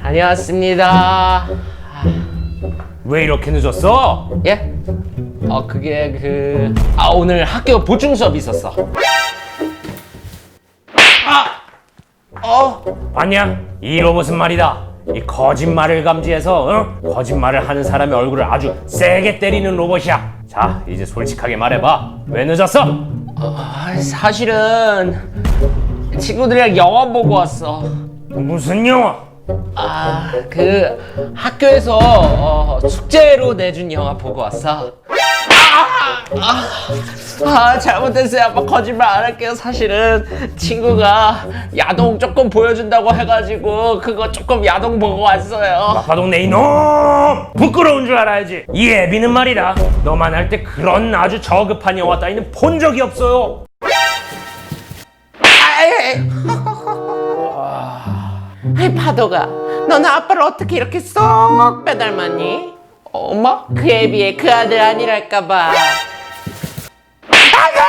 다녀왔습니다. 왜 이렇게 늦었어? 예? 어 그게 그... 아 오늘 학교 보충 수업 있었어. 봤냐? 이 로봇은 말이다. 이 거짓말을 감지해서 어? 거짓말을 하는 사람의 얼굴을 아주 세게 때리는 로봇이야. 자, 이제 솔직하게 말해봐. 왜 늦었어? 아, 사실은 친구들이랑 영화 보고 왔어. 무슨 영화? 아, 그 학교에서 어, 숙제로 내준 영화 보고 왔어. 아, 아, 아, 잘못했어요. 아빠 거짓말 안 할게요. 사실은 친구가 야동 조금 보여준다고 해가지고 그거 조금 야동 보고 왔어요. 마파동네 이놈! 부끄러운 줄 알아야지. 이 애비는 말이다. 너만 할 때 그런 아주 저급한 영화 따위는 본 적이 없어요. 아이 파도가 너는 아빠를 어떻게 이렇게 쏙 빼닮았니? 어머 그에 비해 그 아들 아니랄까봐 아가!